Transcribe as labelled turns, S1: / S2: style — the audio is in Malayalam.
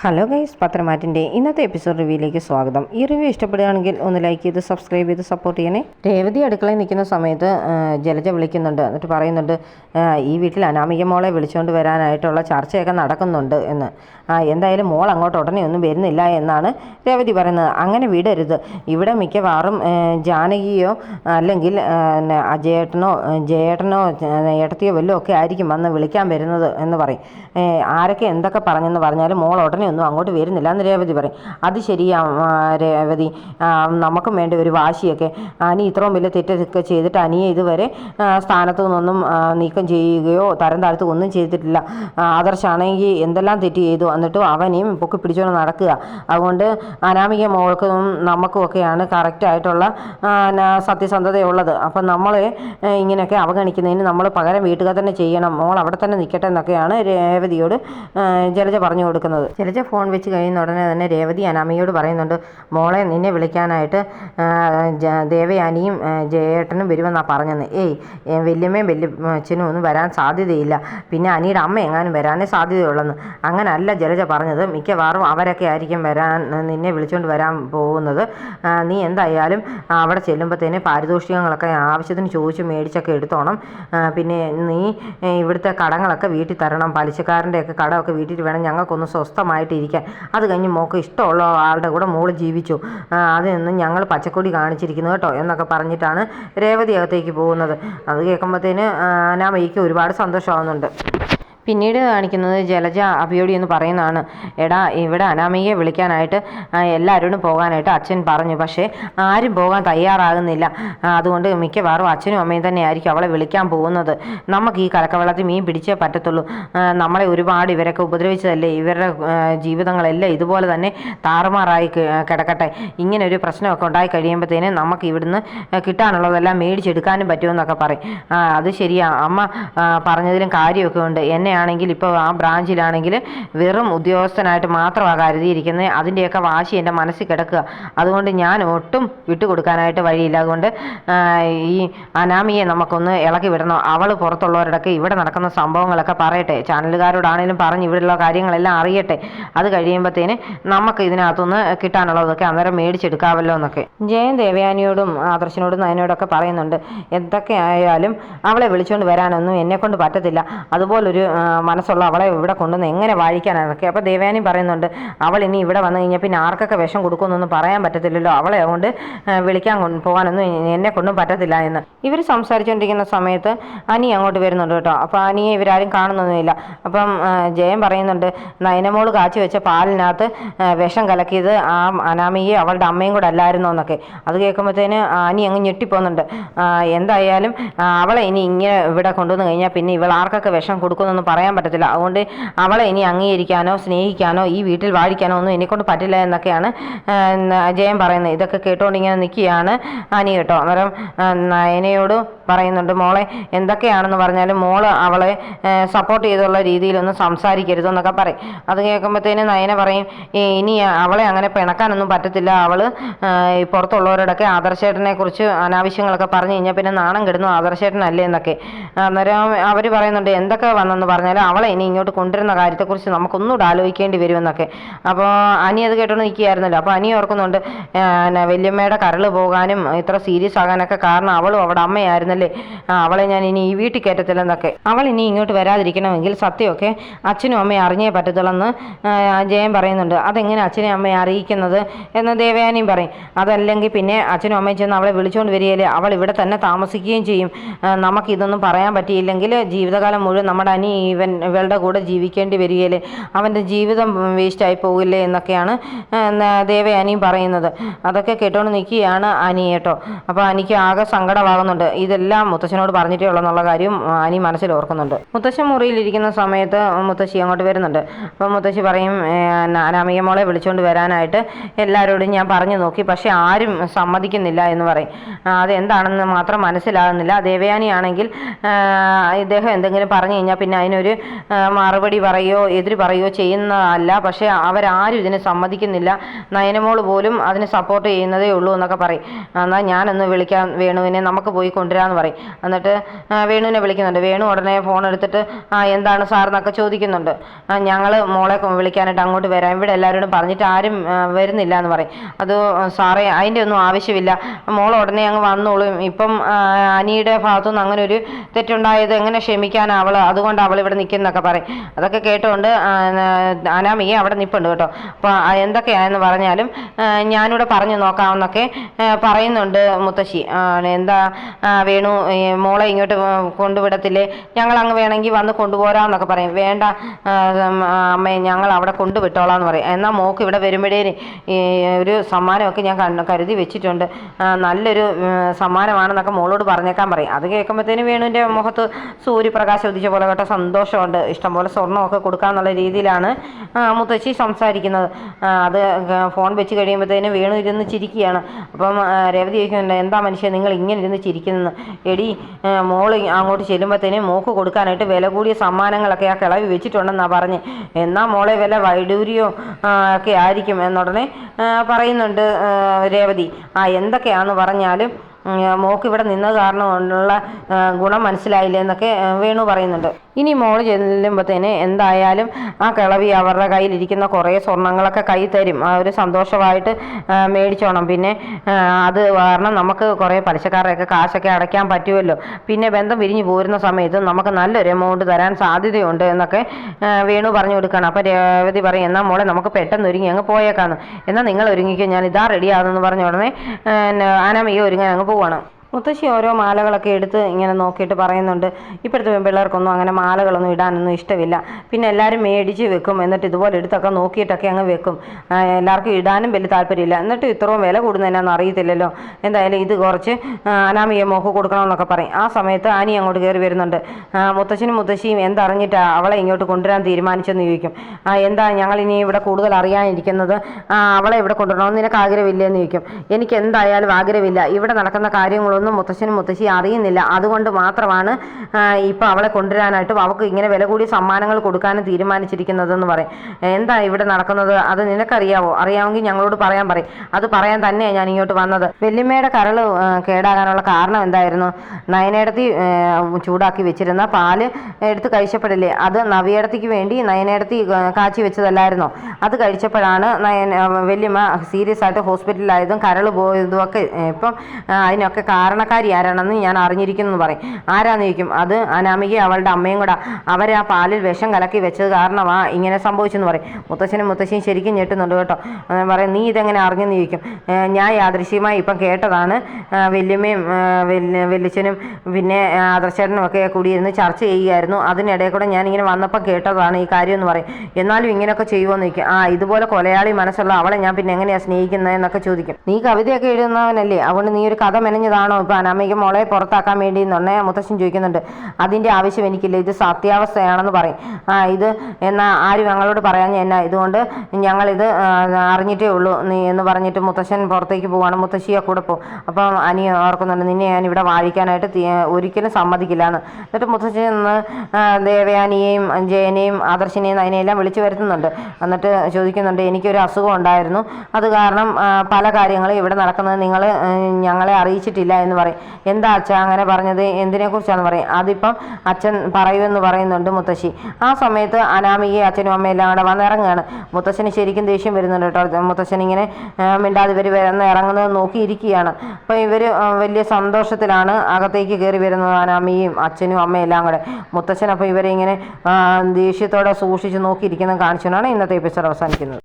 S1: ഹലോ ഗൈസ് പത്രമാറ്റിന്റെ ഇന്നത്തെ എപ്പിസോഡ് റിവ്യൂയിലേക്ക് സ്വാഗതം. ഈ റിവ്യൂ ഇഷ്ടപ്പെടുകയാണെങ്കിൽ ഒന്ന് ലൈക്ക് ചെയ്ത് സബ്സ്ക്രൈബ് ചെയ്ത് സപ്പോർട്ട് ചെയ്യണേ. രേവതി അടുക്കളയിൽ നിൽക്കുന്ന സമയത്ത് ജലജ വിളിക്കുന്നുണ്ട്. എന്നിട്ട് പറയുന്നുണ്ട് ഈ വീട്ടിൽ അനാമിക മോളെ വിളിച്ചുകൊണ്ട് വരാനായിട്ടുള്ള ചർച്ചയൊക്കെ നടക്കുന്നുണ്ട് എന്ന്. എന്തായാലും മോൾ അങ്ങോട്ട് ഉടനെ ഒന്നും വരുന്നില്ല എന്നാണ് രേവതി പറയുന്നത്. അങ്ങനെ വിടരുത്. ഇവിടെ മിക്കവാറും ജാനകിയോ അല്ലെങ്കിൽ അജയേട്ടനോ ജയേട്ടനോ ഏട്ടത്തിയോ വല്ലതും ഒക്കെ ആയിരിക്കും വന്ന് വിളിക്കാൻ വരുന്നത് എന്ന് പറയും. ആരൊക്കെ എന്തൊക്കെ പറഞ്ഞെന്ന് പറഞ്ഞാലും മോൾ ഉടനെ ഒന്നും അങ്ങോട്ട് വരുന്നില്ല. എന്ന് രേവതി പറയും അത് ശരിയാ രേവതി. നമുക്കും വേണ്ട ഒരു വാശിയൊക്കെ. അനി ഇത്രയും വലിയ തെറ്റൊക്കെ ചെയ്തിട്ട് അനിയെ ഇതുവരെ സ്ഥാനത്തു നിന്നൊന്നും നീക്കം ചെയ്യുകയോ തരം താഴ്ത്തുകയോ ഒന്നും ചെയ്തിട്ടില്ല. ആദർശാണെങ്കിൽ എന്തെല്ലാം തെറ്റ് ചെയ്തു? എന്നിട്ടും അവനെയും പൊക്കി പിടിച്ചുകൊണ്ട് നടക്കുക. അതുകൊണ്ട് അനാമിക മോൾക്കും നമുക്കും ഒക്കെയാണ് കറക്റ്റായിട്ടുള്ള സത്യസന്ധതയുള്ളത്. അപ്പം നമ്മളെ ഇങ്ങനെയൊക്കെ അവഗണിക്കുന്നതിന് നമ്മൾ പകരം വീട്ടുകാർ തന്നെ ചെയ്യണം. മോൾ അവിടെ തന്നെ നിൽക്കട്ടെ എന്നൊക്കെയാണ് രേവതിയോട് ജലജ പറഞ്ഞു കൊടുക്കുന്നത്. ജലജ ഫോൺ വെച്ച് കഴിയുന്ന ഉടനെ തന്നെ രേവതി അനാമയോട് പറയുന്നുണ്ട് മോളെ നിന്നെ വിളിക്കാനായിട്ട് ദേവയാനിയും ജയേട്ടനും വരുമെന്നാണ് പറഞ്ഞത്. ഏയ് വല്യമ്മയും വല്യ അച്ഛനും ഒന്നും വരാൻ സാധ്യതയില്ല. പിന്നെ അനിയുടെ അമ്മ എങ്ങാനും വരാനേ സാധ്യതയുള്ളെന്ന്. അങ്ങനല്ല ജലജ പറഞ്ഞത്. മിക്കവാറും അവരൊക്കെ ആയിരിക്കും വരാൻ നിന്നെ വിളിച്ചുകൊണ്ട് വരാൻ പോകുന്നത്. നീ എന്തായാലും അവിടെ ചെല്ലുമ്പോഴത്തേന് പാരിതോഷികങ്ങളൊക്കെ ആവശ്യത്തിന് ചോദിച്ച് മേടിച്ചൊക്കെ എടുത്തോണം. പിന്നെ നീ ഇവിടുത്തെ കടങ്ങളൊക്കെ വീട്ടിൽ തരണം. പലിശക്കാരന്റെയൊക്കെ കടമൊക്കെ വീട്ടിൽ വേണം. ഞങ്ങൾക്കൊന്ന് സ്വസ്ഥമായിട്ട് ഇരിക്കാൻ അത് കഴിഞ്ഞ് മോക്ക് ഇഷ്ടമുള്ള ആളുടെ കൂടെ മോൾ ജീവിച്ചു. അതിനൊന്നും ഞങ്ങൾ പച്ചക്കൊടി കാണിച്ചിരിക്കുന്നു കേട്ടോ എന്നൊക്കെ പറഞ്ഞിട്ടാണ് രേവതി അകത്തേക്ക് പോകുന്നത്. അത് കേൾക്കുമ്പോഴത്തേന് അനാമയ്ക്ക് ഒരുപാട് സന്തോഷമാവുന്നുണ്ട്. പിന്നീട് കാണിക്കുന്നത് ജലജ അഭിയോടി എന്ന് പറയുന്നതാണ്. എടാ ഇവിടെ അനാമികയെ വിളിക്കാനായിട്ട് എല്ലാവരോടും പോകാനായിട്ട് അച്ഛൻ പറഞ്ഞു. പക്ഷേ ആരും പോകാൻ തയ്യാറാകുന്നില്ല. അതുകൊണ്ട് മിക്കവാറും അച്ഛനും അമ്മയും തന്നെ ആയിരിക്കും അവളെ വിളിക്കാൻ പോകുന്നത്. നമുക്ക് ഈ കലക്കവെള്ളത്തിൽ മീൻ പിടിച്ചേ പറ്റത്തുള്ളൂ. നമ്മളെ ഒരുപാട് ഇവരൊക്കെ ഉപദ്രവിച്ചതല്ലേ? ഇവരുടെ ജീവിതങ്ങളെല്ലാം ഇതുപോലെ തന്നെ താറുമാറായി കിടക്കട്ടെ. ഇങ്ങനെ ഒരു പ്രശ്നമൊക്കെ ഉണ്ടായി കഴിയുമ്പോഴത്തേന് നമുക്ക് ഇവിടുന്ന് കിട്ടാനുള്ളതെല്ലാം മേടിച്ചെടുക്കാനും പറ്റുമെന്നൊക്കെ പറയും. അത് ശരിയാ. അമ്മ പറഞ്ഞതിലും കാര്യമൊക്കെ ഉണ്ട്. എന്നെ ആണെങ്കിൽ ഇപ്പോൾ ആ ബ്രാഞ്ചിലാണെങ്കിൽ വെറും ഉദ്യോഗസ്ഥനായിട്ട് മാത്രമാണ് കരുതിയിരിക്കുന്നത് അതിന്റെയൊക്കെ വാശി എന്റെ മനസ്സിൽ കിടക്കുക. അതുകൊണ്ട് ഞാൻ ഒട്ടും വിട്ടുകൊടുക്കാനായിട്ട് വഴിയില്ല. അതുകൊണ്ട് ഈ അനാമിയെ നമുക്കൊന്ന് ഇളക്കി വിടണം. അവൾ പുറത്തുള്ളവരുടെയൊക്കെ ഇവിടെ നടക്കുന്ന സംഭവങ്ങളൊക്കെ പറയട്ടെ. ചാനലുകാരോടാണേലും പറഞ്ഞ് ഇവിടെയുള്ള കാര്യങ്ങളെല്ലാം അറിയട്ടെ. അത് കഴിയുമ്പോഴത്തേന് നമുക്ക് ഇതിനകത്തുനിന്ന് കിട്ടാനുള്ളതൊക്കെ അന്നേരം മേടിച്ചെടുക്കാമല്ലോ എന്നൊക്കെ. ജയൻ ദേവയാനിയോടും ആദർശനോടും നയനോടൊക്കെ പറയുന്നുണ്ട്. എന്തൊക്കെ ആയാലും അവളെ വിളിച്ചുകൊണ്ട് വരാനൊന്നും എന്നെ കൊണ്ട് പറ്റത്തില്ല. അതുപോലൊരു മനസ്സുള്ള അവളെ ഇവിടെ കൊണ്ടുവന്ന് എങ്ങനെ വാഴിക്കാനൊക്കെ അപ്പോൾ ദേവയാനി പറയുന്നുണ്ട് അവൾ ഇനി ഇവിടെ വന്നു കഴിഞ്ഞാൽ പിന്നെ ആർക്കൊക്കെ വിഷം കൊടുക്കുമെന്നൊന്നും പറയാൻ പറ്റത്തില്ലല്ലോ. അവളെ കൊണ്ട് വിളിക്കാൻ പോകാനൊന്നും എന്നെ കൊണ്ടും പറ്റത്തില്ല എന്ന്. ഇവർ സംസാരിച്ചുകൊണ്ടിരിക്കുന്ന സമയത്ത് അനി അങ്ങോട്ട് വരുന്നുണ്ട് കേട്ടോ. അപ്പോൾ അനിയെ ഇവരാരും കാണുന്നൊന്നുമില്ല. അപ്പം ജയൻ പറയുന്നുണ്ട് നയനമോൾ കാച്ചി വെച്ച പാലിനകത്ത് വിഷം കലക്കിയത് ആ അനാമിയെ അവളുടെ അമ്മയും കൂടെ അല്ലായിരുന്നോ എന്നൊക്കെ. അത് കേൾക്കുമ്പോഴത്തേന് അനി അങ്ങ് ഞെട്ടിപ്പോകുന്നുണ്ട്. എന്തായാലും അവളെ ഇനി ഇങ്ങനെ ഇവിടെ കൊണ്ടുവന്ന് കഴിഞ്ഞാൽ പിന്നെ ഇവൾ ആർക്കൊക്കെ വിഷം കൊടുക്കുമെന്നൊന്നും പറയാൻ പറ്റത്തില്ല. അതുകൊണ്ട് അവളെ ഇനി അംഗീകരിക്കാനോ സ്നേഹിക്കാനോ ഈ വീട്ടിൽ വാഴിക്കാനോ ഒന്നും എന്നെക്കൊണ്ട് പറ്റില്ല എന്നൊക്കെയാണ് അജയൻ ജയൻ പറയുന്നത്. ഇതൊക്കെ കേട്ടുകൊണ്ട് ഇങ്ങനെ നിൽക്കുകയാണ് അനി കേട്ടോ. അന്നേരം നയനയോട് പറയുന്നുണ്ട് മോളെ എന്തൊക്കെയാണെന്ന് പറഞ്ഞാലും മോൾ അവളെ സപ്പോർട്ട് ചെയ്തുള്ള രീതിയിലൊന്നും സംസാരിക്കരുതെന്നൊക്കെ പറയും. അത് കേൾക്കുമ്പോഴത്തേന് നയന പറയും "ഏ, ഇനി അവളെ അങ്ങനെ പിണക്കാനൊന്നും പറ്റത്തില്ല. അവൾ പുറത്തുള്ളവരോടൊക്കെ ആദർശേട്ടനെ കുറിച്ച് അനാവശ്യങ്ങളൊക്കെ പറഞ്ഞു കഴിഞ്ഞാൽ പിന്നെ നാണം കെടുന്നു ആദർശേട്ടനല്ലേ എന്നൊക്കെ. അന്നേരം അവർ പറയുന്നുണ്ട് എന്തൊക്കെ വന്നെന്ന് പറഞ്ഞാലും അവളെ ഇനി ഇങ്ങോട്ട് കൊണ്ടുവരുന്ന കാര്യത്തെക്കുറിച്ച് നമുക്കൊന്നുകൂടെ ആലോചിക്കേണ്ടി വരുമെന്നൊക്കെ. അപ്പോൾ അനി അത് കേട്ടോണ്ട് നിൽക്കുകയായിരുന്നല്ലോ അപ്പോൾ അനി ഓർക്കുന്നുണ്ട് പിന്നെ വല്യമ്മയുടെ കരൾ പോകാനും ഇത്ര സീരിയസ് ആകാനൊക്കെ കാരണം അവളും അവിടെ അമ്മയായിരുന്നല്ലേ. അവളെ ഞാൻ ഇനി ഈ വീട്ടിൽ കയറ്റത്തില്ലെന്നൊക്കെ. അവൾ ഇനി ഇങ്ങോട്ട് വരാതിരിക്കണമെങ്കിൽ സത്യമൊക്കെ അച്ഛനും അമ്മയും അറിഞ്ഞേ പറ്റത്തുള്ളെന്ന് ജയൻ പറയുന്നുണ്ട്. അതെങ്ങനെ അച്ഛനെ അമ്മയെ അറിയിക്കുന്നത് എന്ന് ദേവയാനിയും പറയും. അതല്ലെങ്കിൽ പിന്നെ അച്ഛനും അമ്മയും ചെന്ന് അവളെ വിളിച്ചുകൊണ്ട് വരികയില്ലേ. അവൾ ഇവിടെ തന്നെ താമസിക്കുകയും ചെയ്യും. നമുക്കിതൊന്നും പറയാൻ പറ്റിയില്ലെങ്കിൽ ജീവിതകാലം മുഴുവൻ നമ്മുടെ അനി ഇവൻ ഇവളുടെ കൂടെ ജീവിക്കേണ്ടി വരികയില്ലേ? അവന്റെ ജീവിതം വേസ്റ്റായി പോകില്ലേ എന്നൊക്കെയാണ് ദേവയാനിയും പറയുന്നത്. അതൊക്കെ കേട്ടോണ്ട് നിൽക്കുകയാണ് അനി കേട്ടോ. അപ്പോൾ അനിക്ക് ആകെ സങ്കടമാകുന്നുണ്ട്. ഇതെല്ലാം മുത്തശ്ശനോട് പറഞ്ഞിട്ടേ ഉള്ളൂ എന്നുള്ള കാര്യം അനി മനസ്സിൽ ഓർക്കുന്നുണ്ട്. മുത്തശ്ശൻ മുറിയിലിരിക്കുന്ന സമയത്ത് മുത്തശ്ശി അങ്ങോട്ട് വരുന്നുണ്ട്. അപ്പോൾ മുത്തശ്ശി പറയും അനാമിക മോളെ വിളിച്ചുകൊണ്ട് വരാനായിട്ട് എല്ലാവരോടും ഞാൻ പറഞ്ഞു നോക്കി പക്ഷേ ആരും സമ്മതിക്കുന്നില്ല എന്ന് പറയും. അതെന്താണെന്ന് മാത്രം മനസ്സിലാകുന്നില്ല. ദേവയാനി ആണെങ്കിൽ ആ, ഇദ്ദേഹം എന്തെങ്കിലും പറഞ്ഞു കഴിഞ്ഞാൽ പിന്നെ അതിന് അതിനൊരു ആ, മറുപടി പറയുകയോ എതിര് പറയുകയോ ചെയ്യുന്നതല്ല. പക്ഷേ അവരാരും ഇതിനെ സമ്മതിക്കുന്നില്ല. നയനമോൾ പോലും അതിന് സപ്പോർട്ട് ചെയ്യുന്നതേ ഉള്ളൂ എന്നൊക്കെ പറയും. എന്നാൽ ഞാനൊന്ന് വിളിക്കാൻ വേണുവിനെ നമുക്ക് പോയി കൊണ്ടുവരാമെന്ന് പറയും. എന്നിട്ട് വേണുവിനെ വിളിക്കുന്നുണ്ട്. വേണു ഉടനെ ഫോൺ എടുത്തിട്ട് എന്താണ് സാർ എന്നൊക്കെ ചോദിക്കുന്നുണ്ട്. ഞങ്ങൾ മോളെ വിളിക്കാനായിട്ട് അങ്ങോട്ട് വരാം. ഇവിടെ എല്ലാവരോടും പറഞ്ഞിട്ട് ആരും വരുന്നില്ല എന്ന് പറയും. അത് സാറേ അതിന്റെ ഒന്നും ആവശ്യമില്ല. മോൾ ഉടനെ അങ്ങ് വന്നോളും. ഇപ്പം അനിയുടെ ഭാഗത്തുനിന്ന് അങ്ങനെ ഒരു തെറ്റുണ്ടായത് എങ്ങനെ ക്ഷമിക്കാൻ അവൾ അതുകൊണ്ട് അവൾ ഇവിടെ നിൽക്കുന്നൊക്കെ പറയും. അതൊക്കെ കേട്ടുകൊണ്ട് അനാമിയെ അവിടെ നിൽപ്പുണ്ട് കേട്ടോ. അപ്പോൾ എന്തൊക്കെയാണെന്ന് പറഞ്ഞാലും ഞാനിവിടെ പറഞ്ഞു നോക്കാമെന്നൊക്കെ പറയുന്നുണ്ട് മുത്തശ്ശി. എന്താ വേണു മോളെ ഇങ്ങോട്ട് കൊണ്ടുവിടത്തില്ലേ? ഞങ്ങൾ അങ്ങ് വേണമെങ്കിൽ വന്ന് കൊണ്ടുപോരാന്നൊക്കെ പറയും. വേണ്ട അമ്മേ ഞങ്ങൾ അവിടെ കൊണ്ടുവിട്ടോളാം എന്ന് പറയും. എന്നാൽ മോക്ക് ഇവിടെ വരുമ്പോഴേ ഒരു സമ്മാനമൊക്കെ ഞാൻ കരുതി വെച്ചിട്ടുണ്ട്. നല്ലൊരു സമ്മാനമാണെന്നൊക്കെ മോളോട് പറഞ്ഞേക്കാൻ പറയും. അത് കേൾക്കുമ്പോഴത്തേന് വേണുവിന്റെ മുഖത്ത് സൂര്യപ്രകാശം ഉദിച്ച പോലെ കേട്ടോ സന്തോഷമുണ്ട്. ഇഷ്ടംപോലെ സ്വർണമൊക്കെ കൊടുക്കാമെന്നുള്ള രീതിയിലാണ് മുത്തശ്ശി സംസാരിക്കുന്നത്. അത് ഫോൺ വെച്ച് കഴിയുമ്പോഴത്തേനും വീണു ഇരുന്ന് ചിരിക്കുകയാണ്. അപ്പം രേവതി ചോദിക്കുന്നുണ്ട് എന്താ മനുഷ്യൻ നിങ്ങൾ ഇങ്ങനെ ഇരുന്ന് ചിരിക്കുന്നത് എടി മോൾ അങ്ങോട്ട് ചെല്ലുമ്പോഴത്തേനും മോക്ക് കൊടുക്കാനായിട്ട് വില കൂടിയ സമ്മാനങ്ങളൊക്കെ ആ കിളവി വെച്ചിട്ടുണ്ടെന്നാണ് പറഞ്ഞ്. എന്നാൽ മോളെ വില വൈഡൂര്യോ ഒക്കെ ആയിരിക്കും. എന്നുടനെ പറയുന്നുണ്ട് രേവതി. ആ എന്തൊക്കെയാണെന്ന് പറഞ്ഞാലും മോക്ക് ഇവിടെ നിന്നത് കാരണം ഉള്ള ഗുണം മനസ്സിലായില്ല എന്നൊക്കെ വേണു പറയുന്നുണ്ട്. ഇനി മോൾ ചെല്ലുമ്പോഴത്തേന് എന്തായാലും ആ കിളവി അവരുടെ കയ്യിലിരിക്കുന്ന കുറേ സ്വർണങ്ങളൊക്കെ കൈ തരും. ഒരു സന്തോഷമായിട്ട് മേടിച്ചോണം. പിന്നെ അത് കാരണം നമുക്ക് കുറേ പലിശക്കാരുടെയൊക്കെ കാശൊക്കെ അടയ്ക്കാൻ പറ്റുമല്ലോ. പിന്നെ ബന്ധം പിരിഞ്ഞു പോരുന്ന സമയത്ത് നമുക്ക് നല്ലൊരു എമൗണ്ട് തരാൻ സാധ്യതയുണ്ട് എന്നൊക്കെ വേണു പറഞ്ഞു കൊടുക്കണം. അപ്പോൾ രേവതി പറയും എന്നാൽ മോളെ നമുക്ക് പെട്ടെന്ന് ഒരുങ്ങി അങ്ങ് പോയേക്കാന്ന്. എന്നാൽ നിങ്ങൾ ഒരുങ്ങിക്കോ ഞാൻ ഇതാ റെഡിയാകുന്നു പറഞ്ഞ ഉടനെ ആ, അനാമിക ഒരുങ്ങാൻ അങ്ങ് പോവാണ് മുത്തശ്ശി ഓരോ മാലകളൊക്കെ എടുത്ത് ഇങ്ങനെ നോക്കിയിട്ട് പറയുന്നുണ്ട്. ഇപ്പോഴത്തെ പെൺപിള്ളേർക്കൊന്നും അങ്ങനെ മാലകളൊന്നും ഇടാനൊന്നും ഇഷ്ടമില്ല. പിന്നെ എല്ലാവരും മേടിച്ച് വെക്കും. എന്നിട്ട് ഇതുപോലെ എടുത്തൊക്കെ നോക്കിയിട്ടൊക്കെ അങ്ങ് വെക്കും. എല്ലാവർക്കും ഇടാനും വലിയ താല്പര്യമില്ല. എന്നിട്ട് ഇത്രയും വില കൂടുന്നതിനാന്ന് അറിയത്തില്ലല്ലോ. എന്തായാലും ഇത് കുറച്ച് അനാമിയ മോക്ക് കൊടുക്കണമെന്നൊക്കെ പറയും. ആ സമയത്ത് ആനി അങ്ങോട്ട് കയറി വരുന്നുണ്ട്. മുത്തശ്ശനും മുത്തശ്ശിയും എന്തറിഞ്ഞിട്ടാ അവളെ ഇങ്ങോട്ട് കൊണ്ടുവരാൻ തീരുമാനിച്ചെന്ന് ചോദിക്കും. എന്താ ഞങ്ങൾ ഇനി ഇവിടെ കൂടുതൽ അറിയാനിരിക്കുന്നത്? അവളെ ഇവിടെ കൊണ്ടുവരണമെന്ന് നിനക്ക് ആഗ്രഹമില്ലെന്ന് ചോദിക്കും. എനിക്ക് എന്തായാലും ആഗ്രഹമില്ല. ഇവിടെ നടക്കുന്ന കാര്യങ്ങളൊന്നും മുത്തശ്ശനും മുത്തശ്ശി അറിയുന്നില്ല. അതുകൊണ്ട് മാത്രമാണ് ഇപ്പോൾ അവളെ കൊണ്ടുവരാനായിട്ടും അവൾക്ക് ഇങ്ങനെ വില കൂടിയ സമ്മാനങ്ങൾ കൊടുക്കാനും തീരുമാനിച്ചിരിക്കുന്നതെന്ന് പറയും. എന്താ ഇവിടെ നടക്കുന്നത്? അത് നിനക്കറിയാവോ? അറിയാമെങ്കിൽ ഞങ്ങളോട് പറയാൻ പറയും. അത് പറയാൻ തന്നെയാണ് ഞാൻ ഇങ്ങോട്ട് വന്നത്. വെല്ലിമ്മയുടെ കരൾ കേടാകാനുള്ള കാരണം എന്തായിരുന്നു? നയനേടത്തി ചൂടാക്കി വെച്ചിരുന്ന പാൽ എടുത്ത് കഴിച്ചപ്പോഴില്ലേ അത് നവിയേടത്തിക്ക് വേണ്ടി നയനേടത്തി കാച്ചി വെച്ചതല്ലായിരുന്നോ? അത് കഴിച്ചപ്പോഴാണ് നയൻ വെല്ലിമ്മ സീരിയസ് ആയിട്ട് ഹോസ്പിറ്റലിലായതും കരൾ പോയതും ഒക്കെ ഇപ്പം അതിനൊക്കെ അതിനൊക്കെ കാരണക്കാരി ആരാണെന്ന് ഞാൻ അറിഞ്ഞിരിക്കുന്നു എന്ന് പറയും. ആരാന്ന് ചോദിക്കും? അത് അനാമിക അവളുടെ അമ്മയും കൂടെ. അവരാ പാലിൽ വിഷം കലക്കി വെച്ചത് കാരണമാ ഇങ്ങനെ സംഭവിച്ചെന്ന് പറയും. മുത്തശ്ശനും മുത്തശ്ശിയും ശരിക്കും ഞെട്ടുന്നുണ്ട് കേട്ടോ. പറയും നീ ഇതെങ്ങനെ അറിഞ്ഞെന്ന് ചോദിക്കും? ഞാൻ യാദൃശ്യമായി ഇപ്പം കേട്ടതാണ്. വല്യമ്മയും വല്യച്ഛനും പിന്നെ ആദർശനും ഒക്കെ കൂടി ഇരുന്ന് ചർച്ച ചെയ്യുകയായിരുന്നു. അതിനിടയിൽ കൂടെ ഞാൻ ഇങ്ങനെ വന്നപ്പോൾ കേട്ടതാണ് ഈ കാര്യം എന്ന് പറയും. എന്നാലും ഇങ്ങനെയൊക്കെ ചെയ്യുമോന്ന് ചോദിക്കും. ആ ഇതുപോലെ കൊലയാളി മനസ്സുള്ള അവളെ ഞാൻ പിന്നെ എങ്ങനെയാണ് സ്നേഹിക്കുന്നത് എന്നൊക്കെ ചോദിക്കും. നീ കവിതയൊക്കെ എഴുതുന്നവനല്ലേ? അതുകൊണ്ട് നീ ഒരു കഥ മെനഞ്ഞതാണോ? ഇപ്പം അമ്മയ്ക്ക് മോളെ പുറത്താക്കാൻ വേണ്ടി എന്നുണ്ടെ മുത്തശ്ശൻ ചോദിക്കുന്നുണ്ട്. അതിന്റെ ആവശ്യം എനിക്കില്ല. ഇത് സത്യാവസ്ഥയാണെന്ന് പറയും. ആ ഇത് എന്നാൽ ആരും ഞങ്ങളോട് പറയാൻ എന്നാ? ഇതുകൊണ്ട് ഞങ്ങളിത് അറിഞ്ഞിട്ടേ ഉള്ളൂ. നീ എന്ന് പറഞ്ഞിട്ട് മുത്തശ്ശൻ പുറത്തേക്ക് പോവാണ്. മുത്തശ്ശിയെ കൂടെ പോകും അപ്പം അനി ഓർക്കുന്നുണ്ട് നിന്നെ ഞാൻ ഇവിടെ വാഴിക്കാനായിട്ട് തീ- ഒരിക്കലും സമ്മതിക്കില്ല എന്ന് എന്നിട്ട് മുത്തശ്ശൻ നിന്ന് ദേവയാനിയെയും ജയനെയും ആദർശിനെയും അതിനെയെല്ലാം വിളിച്ചു വരുത്തുന്നുണ്ട്. എന്നിട്ട് ചോദിക്കുന്നുണ്ട് എനിക്കൊരു അസുഖം ഉണ്ടായിരുന്നു. അത് കാരണം പല കാര്യങ്ങളും ഇവിടെ നടക്കുന്നത് നിങ്ങൾ ഞങ്ങളെ അറിയിച്ചിട്ടില്ല എന്ന് പറയും. എന്താ അച്ഛ അങ്ങനെ പറഞ്ഞത്? എന്തിനെക്കുറിച്ചാണെന്ന് പറയും? അതിപ്പം അച്ഛൻ പറയുമെന്ന് പറയുന്നുണ്ട് മുത്തശ്ശി. ആ സമയത്ത് അനാമികയും അച്ഛനും അമ്മയും എല്ലാം കൂടെ വന്നിറങ്ങുകയാണ്. മുത്തശ്ശന് ശരിക്കും ദേഷ്യം വരുന്നുണ്ട് കേട്ടോ. മുത്തശ്ശൻ ഇങ്ങനെ മിണ്ടാതെ ഇവർ വരുന്ന ഇറങ്ങുന്നത് നോക്കിയിരിക്കുകയാണ് അപ്പോൾ ഇവർ വലിയ സന്തോഷത്തിലാണ് അകത്തേക്ക് കയറി വരുന്നത് അനാമിയും അച്ഛനും അമ്മയും എല്ലാം കൂടെ. മുത്തശ്ശൻ അപ്പോൾ ഇവരെ ഇങ്ങനെ ദേഷ്യത്തോടെ സൂക്ഷിച്ച് നോക്കിയിരിക്കുന്നത് കാണിച്ചുകൊണ്ടാണ് ഇന്നത്തെ എപ്പിസോഡ് അവസാനിക്കുന്നത്.